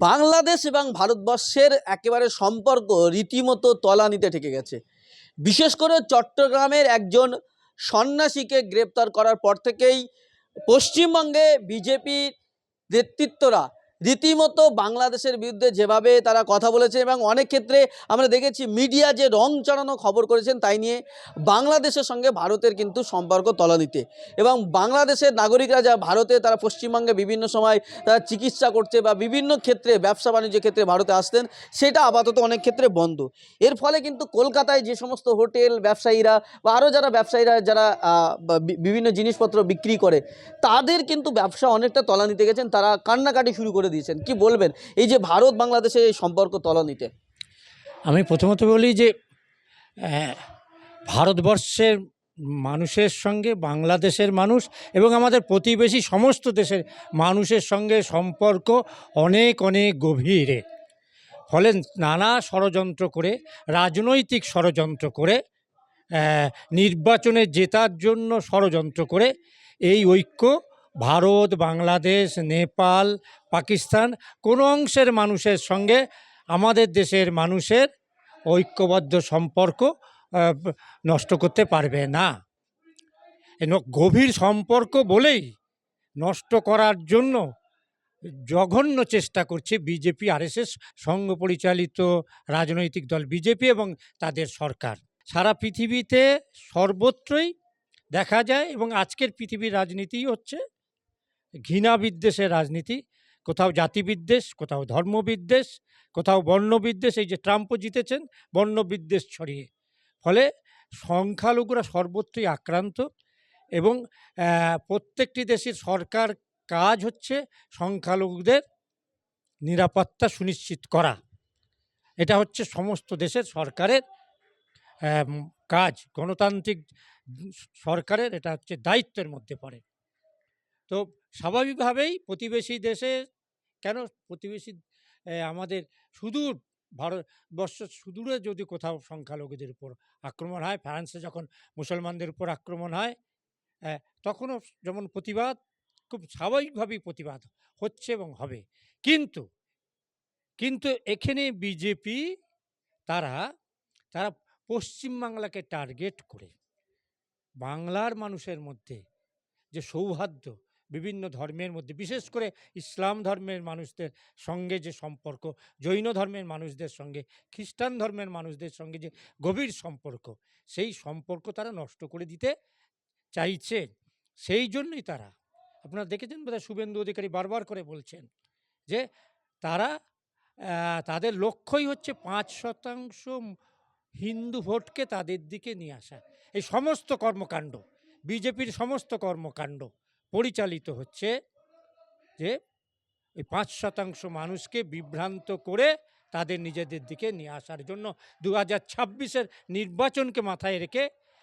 বাংলাদেশ এবং ভারতবর্ষের একেবারে সম্পর্ক রীতিমতো তলানিতে ঠেকে গেছে। বিশেষ করে চট্টগ্রামের একজন সন্ন্যাসীকে গ্রেপ্তার করার পর থেকেই পশ্চিমবঙ্গে বিজেপির নেতৃত্বরা রীতিমতো বাংলাদেশের বিরুদ্ধে যেভাবে তারা কথা বলেছে এবং অনেক ক্ষেত্রে আমরা দেখেছি মিডিয়া যে রং চড়ানো খবর করেছেন তাই নিয়ে বাংলাদেশের সঙ্গে ভারতের কিন্তু সম্পর্ক তলানিতে। এবং বাংলাদেশের নাগরিকরা যা ভারতে, তারা পশ্চিমবঙ্গে বিভিন্ন সময় তারা চিকিৎসা করছে বা বিভিন্ন ক্ষেত্রে, ব্যবসা বাণিজ্যের ক্ষেত্রে ভারতে আসতেন, সেটা আপাতত অনেক ক্ষেত্রে বন্ধ। এর ফলে কিন্তু কলকাতায় যে সমস্ত হোটেল ব্যবসায়ীরা বা আরও যারা ব্যবসায়ীরা, যারা বিভিন্ন জিনিসপত্র বিক্রি করে, তাদের কিন্তু ব্যবসা অনেকটা তলানিতে গেছেন, তারা কান্নাকাটি শুরু করে দিয়েছেন, কি বলবেন? এই যে ভারত বাংলাদেশের এই সম্পর্ক তলানিতে। আমি প্রথমত বলি যে ভারতবর্ষের মানুষের সঙ্গে, বাংলাদেশের মানুষ এবং আমাদের প্রতিবেশী সমস্ত দেশের মানুষের সঙ্গে সম্পর্ক অনেক অনেক গভীরে। ফলে নানা ষড়যন্ত্র করে, রাজনৈতিক ষড়যন্ত্র করে নির্বাচনে জেতার জন্য ষড়যন্ত্র করে এই ঐক্য ভারত, বাংলাদেশ, নেপাল, পাকিস্তান, কোনো অংশের মানুষের সঙ্গে আমাদের দেশের মানুষের ঐক্যবদ্ধ সম্পর্ক নষ্ট করতে পারবে না। গভীর সম্পর্ক বলেই নষ্ট করার জন্য জঘন্য চেষ্টা করছে বিজেপি, আরএসএস, সংঘ পরিচালিত রাজনৈতিক দল বিজেপি এবং তাদের সরকার। সারা পৃথিবীতে সর্বত্রই দেখা যায় এবং আজকের পৃথিবীর রাজনীতি হচ্ছে ঘৃণা বিদ্বেষের রাজনীতি, কোথাও জাতিবিদ্বেষ কোথাও ধর্মবিদ্বেষ কোথাও বর্ণবিদ্বেষ এই যে ট্রাম্পও জিতেছেন বর্ণবিদ্বেষ ছড়িয়ে। ফলে সংখ্যালঘুরা সর্বত্রই আক্রান্ত এবং প্রত্যেকটি দেশের সরকার কাজ হচ্ছে সংখ্যালঘুদের নিরাপত্তা সুনিশ্চিত করা। এটা হচ্ছে সমস্ত দেশের সরকারের কাজ। গণতান্ত্রিক সরকারের এটা হচ্ছে দায়িত্বের মধ্যে পড়ে। তো স্বাভাবিকভাবেই প্রতিবেশী দেশে কেন প্রতিবেশী আমাদের সুদূর ভারতবর্ষ সুদূরে যদি কোথাও সংখ্যালঘুদের উপর আক্রমণ হয়, ফ্রান্সে যখন মুসলমানদের উপর আক্রমণ হয় তখনও যেমন প্রতিবাদ, খুব স্বাভাবিকভাবেই প্রতিবাদ হচ্ছে এবং হবে। কিন্তু কিন্তু এখানে বিজেপি তারা তারা পশ্চিমবাংলাকে টার্গেট করে। বাংলার মানুষের মধ্যে যে সৌহার্দ্য বিভিন্ন ধর্মের মধ্যে, বিশেষ করে ইসলাম ধর্মের মানুষদের সঙ্গে যে সম্পর্ক, জৈন ধর্মের মানুষদের সঙ্গে, খ্রিস্টান ধর্মের মানুষদের সঙ্গে যে গভীর সম্পর্ক, সেই সম্পর্ক তারা নষ্ট করে দিতে চাইছে। সেই জন্যই তারা, আপনারা দেখেছেন বোধহয় শুভেন্দু অধিকারী বারবার করে বলছেন যে তারা তাদের লক্ষ্যই হচ্ছে পাঁচ শতাংশ হিন্দু ভোটকে তাদের দিকে নিয়ে আসা। এই সমস্ত কর্মকাণ্ড, বিজেপির সমস্ত কর্মকাণ্ড পরিচালিত হচ্ছে যে এই পাঁচ শতাংশ মানুষকে বিভ্রান্ত করে তাদের নিজেদের দিকে নিয়ে আসার জন্য দু হাজার ছাব্বিশের নির্বাচনকে মাথায় রেখে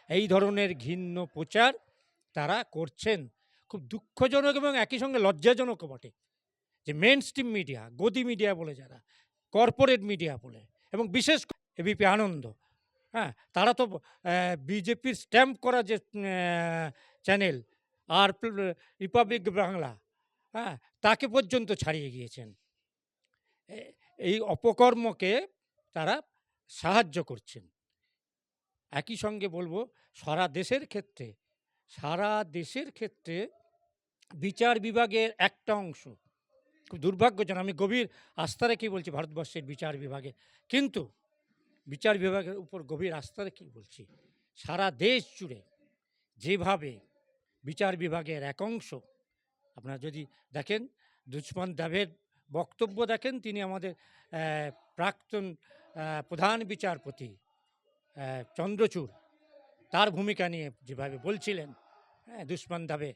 এই ধরনের ঘিন্ন প্রচার তারা করছেন। খুব দুঃখজনক এবং একই সঙ্গে লজ্জাজনকও বটে যে মেন স্ট্রিম মিডিয়া গদি মিডিয়া বলে যারা কর্পোরেট মিডিয়া বলে এবং বিশেষ এবিপি আনন্দ হ্যাঁ? তারা তো বিজেপির স্ট্যাম্প করা যে চ্যানেল আর রিপাবলিক বাংলা হ্যাঁ? তাকে পর্যন্ত ছাড়িয়ে গিয়েছেন। এই অপকর্মকে তারা সাহায্য করছেন। একই সঙ্গে বলব, সারা দেশের ক্ষেত্রে, সারা দেশের ক্ষেত্রে বিচার বিভাগের একটা অংশ, খুব দুর্ভাগ্যজনক, আমি গভীর আস্থা রেখেই বলছি ভারতবর্ষের বিচার বিভাগে, কিন্তু বিচার বিভাগের উপর গভীর আস্থা রেখেই বলছি, সারা দেশ জুড়ে যেভাবে বিচার বিভাগের এক অংশ। আপনারা যদি দেখেন দুষ্মান দেবের বক্তব্য দেখেন, তিনি আমাদের প্রাক্তন প্রধান বিচারপতি চন্দ্রচূড়। তার ভূমিকা নিয়ে যেভাবে বলছিলেন হ্যাঁ দুষ্মান দাবে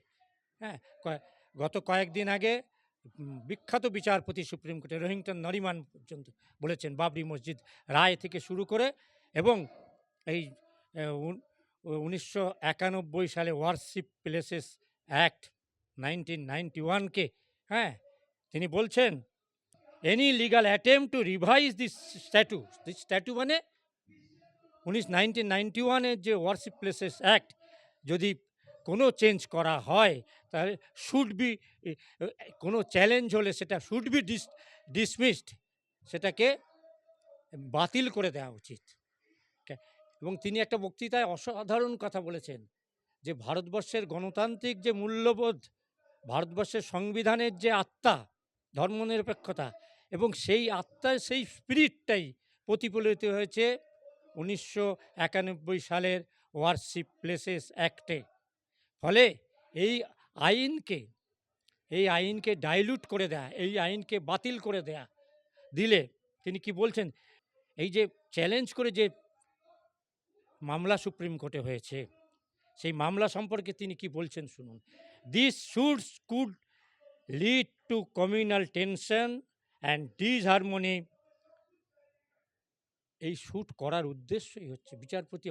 হ্যাঁ গত কয়েকদিন আগে বিখ্যাত বিচারপতি সুপ্রিম কোর্টে রোহিংটন নরিমান পর্যন্ত বলেছেন, বাবরি মসজিদ রায় থেকে শুরু করে এবং এই উনিশশো একানব্বই সালে worship places act nineteen ninety ওয়ানকে হ্যাঁ তিনি বলছেন any legal attempt to revise this statute this statute মানে উনিশ, নাইনটিন নাইনটি ওয়ানের যে ওয়ারশিপ প্লেসেস অ্যাক্ট যদি কোনো চেঞ্জ করা হয়, তাহলে শুড বি, কোনো চ্যালেঞ্জ হলে সেটা শুড বি ডিস, ডিসমিসড, সেটাকে বাতিল করে দেওয়া উচিত। এবং তিনি একটা বক্তৃতায় অসাধারণ কথা বলেছেন যে ভারতবর্ষের গণতান্ত্রিক যে মূল্যবোধ, ভারতবর্ষের সংবিধানের যে আত্মা, ধর্মনিরপেক্ষতা এবং সেই আত্মার সেই স্পিরিটটাই প্রতিফলিত হয়েছে উনিশশো একানব্বই সালের ওয়ারশিপ প্লেসেস অ্যাক্টে। ফলে এই আইনকে এই আইনকে ডাইলুট করে দেয়া, এই আইনকে বাতিল করে দেয়া দিলে তিনি কি বলছেন, এই যে চ্যালেঞ্জ করে যে মামলা সুপ্রিম কোর্টে হয়েছে। সেই মামলা সম্পর্কে তিনি কি বলছেন শুনুন। This should could lead to communal tension and disharmony এই শ্যুট করার উদ্দেশ্যই হচ্ছে বিচারপতি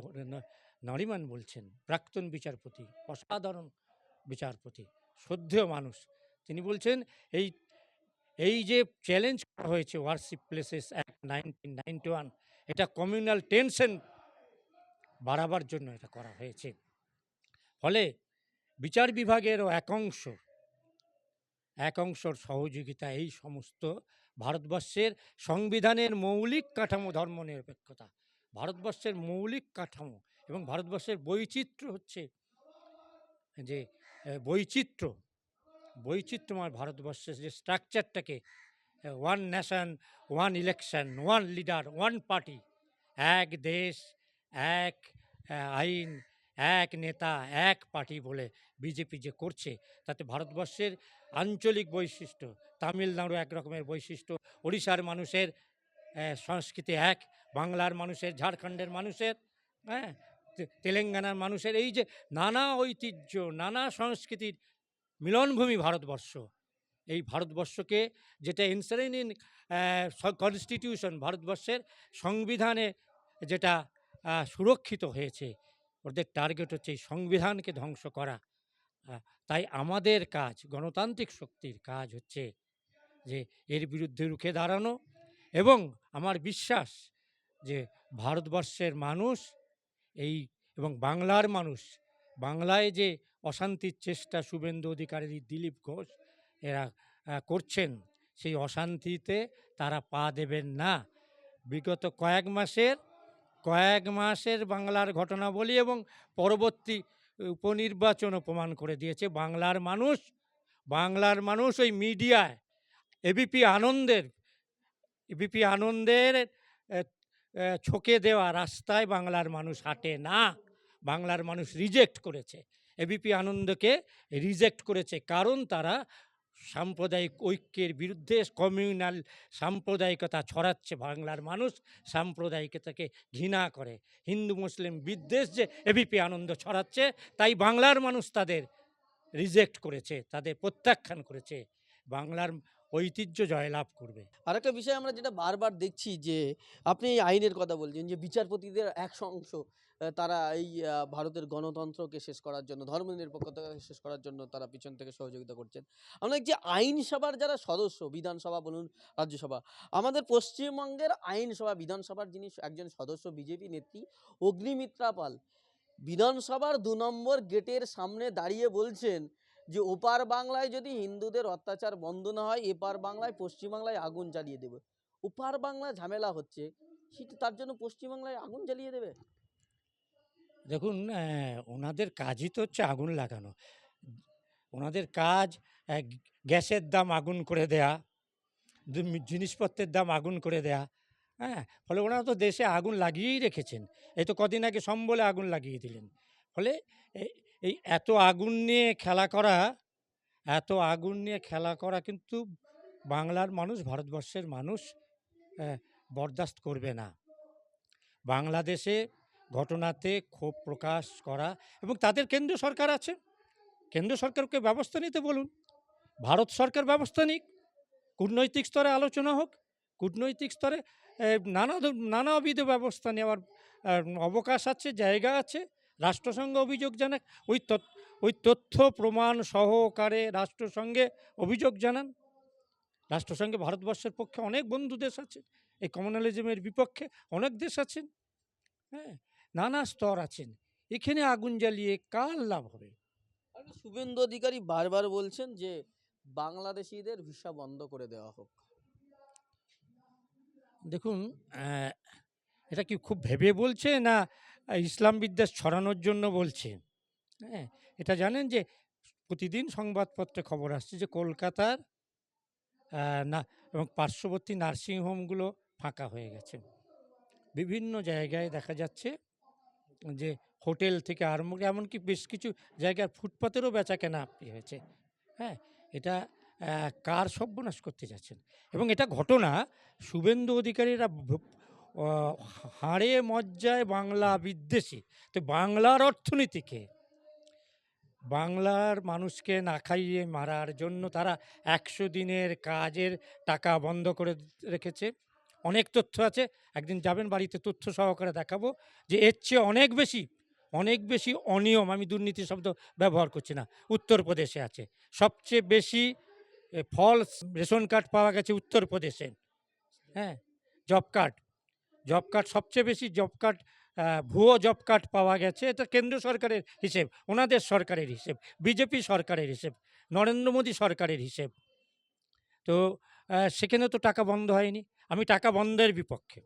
নারিমান বলছেন, প্রাক্তন বিচারপতি, অসাধারণ বিচারপতি, শ্রদ্ধেয় মানুষ। তিনি বলছেন, এই এই যে চ্যালেঞ্জ করা হয়েছে worship places act nineteen ninety one এটা কমিউনাল টেনশন বাড়াবার জন্য এটা করা হয়েছে। ফলে বিচার বিভাগেরও এক অংশ, এক অংশর সহযোগিতা এই সমস্ত ভারতবর্ষের সংবিধানের মৌলিক কাঠামো, ধর্মনিরপেক্ষতা। ভারতবর্ষের মৌলিক কাঠামো এবং ভারতবর্ষের বৈচিত্র্য হচ্ছে যে বৈচিত্র্য, বৈচিত্র্যময় ভারতবর্ষের যে স্ট্রাকচারটাকে one nation one election one leader one party এক দেশ এক আইন, এক নেতা, এক পার্টি বলে বিজেপি যে করছে, তাতে ভারতবর্ষের আঞ্চলিক বৈশিষ্ট্য, তামিলনাড়ু এক রকমের বৈশিষ্ট্য, ওড়িশার মানুষের সংস্কৃতি এক, বাংলার মানুষের, ঝাড়খণ্ডের মানুষের হ্যাঁ তেলেঙ্গানার মানুষের, এই যে নানা ঐতিহ্য, নানা সংস্কৃতির মিলনভূমি ভারতবর্ষ, এই ভারতবর্ষকে যেটা ইনসারেন ইন কনস্টিটিউশন ভারতবর্ষের সংবিধানে যেটা সুরক্ষিত হয়েছে। ওদের টার্গেট হচ্ছে এই সংবিধানকে ধ্বংস করা। তাই আমাদের কাজ, গণতান্ত্রিক শক্তির কাজ হচ্ছে যে এর বিরুদ্ধে রুখে দাঁড়ানো এবং আমার বিশ্বাস যে ভারতবর্ষের মানুষ এই এবং বাংলার মানুষ, বাংলায় যে অশান্তির চেষ্টা শুভেন্দু অধিকারী দিলীপ ঘোষ এরা করছেন, সেই অশান্তিতে তারা পা দেবেন না। বিগত কয়েক মাসের কয়েক মাসের বাংলার ঘটনা বলি এবং পরবর্তী উপনির্বাচনও প্রমাণ করে দিয়েছে। বাংলার মানুষ বাংলার মানুষ ওই মিডিয়ায় এবিপি আনন্দের এবিপি আনন্দের ছকে দেওয়া রাস্তায় বাংলার মানুষ হাঁটে না। বাংলার মানুষ রিজেক্ট করেছে। এবিপি আনন্দকে রিজেক্ট করেছে। কারণ তারা সাম্প্রদায়িক ঐক্যের বিরুদ্ধে কমিউনাল সাম্প্রদায়িকতা ছড়াচ্ছে বাংলার মানুষ, সাম্প্রদায়িকতাকে ঘৃণা করে। হিন্দু, মুসলিম, বিদ্বেষ যে এবিপি আনন্দ ছড়াচ্ছে, তাই বাংলার মানুষ তাদের রিজেক্ট করেছে, তাদের প্রত্যাখ্যান করেছে। বাংলার ঐতিহ্য জয়লাভ করবে। আরেকটা বিষয় আমরা যেটা বারবার দেখছি যে, আপনি এই আইনের কথা বলছেন যে, বিচারপতিদের এক অংশ তারা এই ভারতের গণতন্ত্রকে শেষ করার জন্য ধর্মনিরপেক্ষতাকে শেষ করার জন্য তারা পিছন থেকে সহযোগিতা করছেন। আমরা যে আইনসভার যারা সদস্য, বিধানসভা বলুন, রাজ্যসভা, আমাদের পশ্চিমবঙ্গের আইনসভা, বিধানসভার যিনি একজন সদস্য, বিজেপি নেত্রী অগ্নিমিত্রা পাল, বিধানসভার দু নম্বর গেটের সামনে দাঁড়িয়ে বলছেন যে ওপার বাংলায় যদি হিন্দুদের অত্যাচার বন্ধ না হয়, এপার বাংলায় পশ্চিমবাংলায় আগুন জ্বালিয়ে দেবে। ওপার বাংলা ঝামেলা হচ্ছে, সেটা তার জন্য পশ্চিমবাংলায় আগুন জ্বালিয়ে দেবে? দেখুন ওনাদের কাজই তো হচ্ছে আগুন লাগানো। ওনাদের কাজ গ্যাসের দাম আগুন করে দেয়া জিনিসপত্রের দাম আগুন করে দেয়া হ্যাঁ ফলে ওনারা তো দেশে আগুন লাগিয়েই রেখেছেন। এই তো কদিন আগে সম্বলে আগুন লাগিয়ে দিলেন। ফলে এই এত আগুন নিয়ে খেলা করা, এত আগুন নিয়ে খেলা করা কিন্তু বাংলার মানুষ, ভারতবর্ষের মানুষ বরদাস্ত করবে না। বাংলাদেশে ঘটনাতে ক্ষোভ প্রকাশ করা এবং তাদের কেন্দ্র সরকার আছে। কেন্দ্র সরকারকে ব্যবস্থা নিতে বলুন। ভারত সরকার ব্যবস্থা নিক। কূটনৈতিক স্তরে আলোচনা হোক। কূটনৈতিক স্তরে নানা নানাবিধ ব্যবস্থা নেওয়ার অবকাশ আছে, জায়গা আছে। রাষ্ট্রসংঘ অভিযোগ জানাক ওই তথ্য ওই তথ্য প্রমাণ সহকারে রাষ্ট্রসংঘে অভিযোগ জানান। রাষ্ট্রসংঘে ভারতবর্ষের পক্ষে অনেক বন্ধু দেশ আছে এই কমিউনালিজমের বিপক্ষে অনেক দেশ আছেন হ্যাঁ নানা স্তর আছেন। এখানে আগুন জ্বালিয়ে কার লাভ হবে? শুভেন্দু অধিকারী বারবার বলছেন যে বাংলাদেশিদের ভিসা বন্ধ করে দেওয়া হোক। দেখুন এটা কি খুব ভেবে বলছে না ইসলাম বিদ্বেষ ছড়ানোর জন্য বলছে? হ্যাঁ এটা জানেন যে প্রতিদিন সংবাদপত্রে খবর আসছে যে কলকাতার না, এবং পার্শ্ববর্তী নার্সিংহোমগুলো ফাঁকা হয়ে গেছে। বিভিন্ন জায়গায় দেখা যাচ্ছে যে হোটেল থেকে আরম্ভ করে, এমনকি বেশ কিছু জায়গার ফুটপাতেরও বেচা কেনা হয়েছে। হ্যাঁ এটা কার সর্বনাশ করতে যাচ্ছেন? এবং এটা ঘটনা শুভেন্দু অধিকারীরা হাড়ে মজ্জায় বাংলা বিদ্বেষী। তো বাংলার অর্থনীতিকে বাংলার মানুষকে না খাইয়ে মারার জন্য তারা একশো দিনের কাজের টাকা বন্ধ করে রেখেছে। অনেক তথ্য আছে, একদিন যাবেন বাড়িতে তথ্য সহকারে দেখাবো যে এর চেয়ে অনেক বেশি অনেক বেশি অনিয়ম, আমি দুর্নীতি শব্দ ব্যবহার করছি না, উত্তরপ্রদেশে আছে। সবচেয়ে বেশি ফলস রেশন কার্ড পাওয়া গেছে উত্তরপ্রদেশে। হ্যাঁ জব কার্ড। জব কার্ড, সবচেয়ে বেশি জব কার্ড ভুয়ো জব কার্ড পাওয়া গেছে। এটা কেন্দ্র সরকারের হিসেব, ওনাদের সরকারের হিসেব, বিজেপি সরকারের হিসেব, নরেন্দ্র মোদী সরকারের হিসেব। তো সেখানে তো টাকা বন্ধ হয়নি। আমি টাকা বন্ধের বিপক্ষে।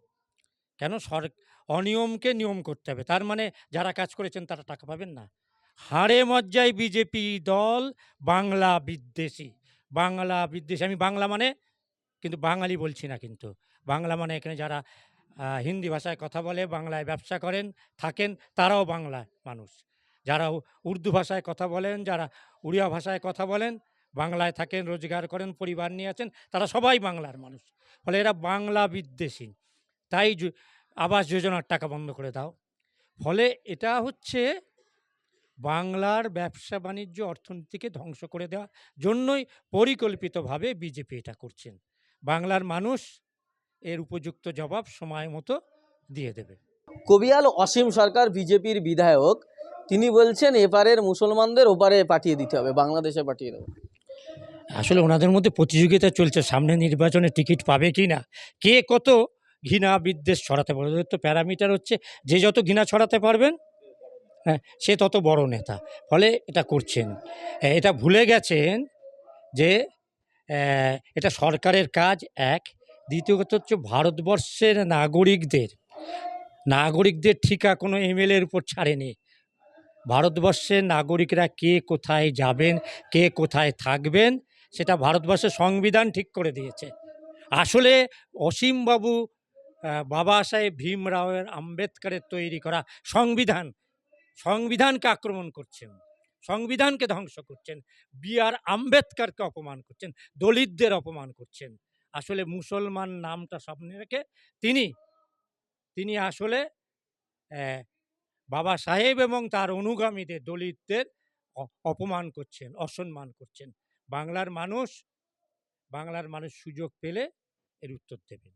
কেন? সর, অনিয়মকে নিয়ম করতে হবে। তার মানে যারা কাজ করেছেন তারা টাকা পাবেন না। হাড়ে মজ্জায় বিজেপি দল, বাংলা বিদ্বেষী। বাংলা বিদ্বেষী, আমি বাংলা মানে কিন্তু বাঙালি বলছি না কিন্তু। বাংলা মানে এখানে যারা হিন্দি ভাষায় কথা বলে, বাংলায় ব্যবসা করেন, থাকেন, তারাও বাংলা মানুষ। যারা উর্দু ভাষায় কথা বলেন, যারা উড়িয়া ভাষায় কথা বলেন, বাংলায় থাকেন, রোজগার করেন, পরিবার নিয়ে আছেন, তারা সবাই বাংলার মানুষ। ফলে এরা বাংলা বিদ্বেষী। তাই আবাস যোজনার টাকা বন্ধ করে দাও। ফলে এটা হচ্ছে বাংলার ব্যবসা বাণিজ্য অর্থনীতিকে ধ্বংস করে দেওয়ার জন্যই পরিকল্পিতভাবে বিজেপি এটা করছেন। বাংলার মানুষ এর উপযুক্ত জবাব সময় মতো দিয়ে দেবে। কবিয়াল অসীম সরকার বিজেপির বিধায়ক তিনি বলছেন এপারের মুসলমানদের ওপারে পাঠিয়ে দিতে হবে বাংলাদেশে পাঠিয়ে দেবে। আসলে ওনাদের মধ্যে প্রতিযোগিতা চলছে সামনে নির্বাচনে টিকিট পাবে কি না? কে কত ঘৃণা বিদ্বেষ ছড়াতে পারবে ওদের তো প্যারামিটার হচ্ছে যে যত ঘৃণা ছড়াতে পারবেন হ্যাঁ সে তত বড় নেতা। ফলে এটা করছেন। এটা ভুলে গেছেন যে এটা সরকারের কাজ এক। দ্বিতীয়ত হচ্ছে ভারতবর্ষের নাগরিকদের নাগরিকদের ঠিকা কোনো এমএলএর উপর ছাড়েনি। ভারতবর্ষের নাগরিকরা কে কোথায় যাবেন, কে কোথায় থাকবেন, সেটা ভারতবর্ষের সংবিধান ঠিক করে দিয়েছে। আসলে অসীমবাবু বাবা সাহেব ভীমরাওয়ের আম্বেদকরের তৈরি করা সংবিধান, সংবিধানকে আক্রমণ করছেন, সংবিধানকে ধ্বংস করছেন, বি আর আম্বেদকরকে অপমান করছেন, দলিতদের অপমান করছেন। আসলে মুসলমান নামটা সামনে রেখে তিনি তিনি আসলে বাবা সাহেব এবং তার অনুগামীদের, দলিতদের অপমান করছেন, অসম্মান করছেন। বাংলার মানুষ বাংলার মানুষ সুযোগ পেলে এর উত্তর দেবেন।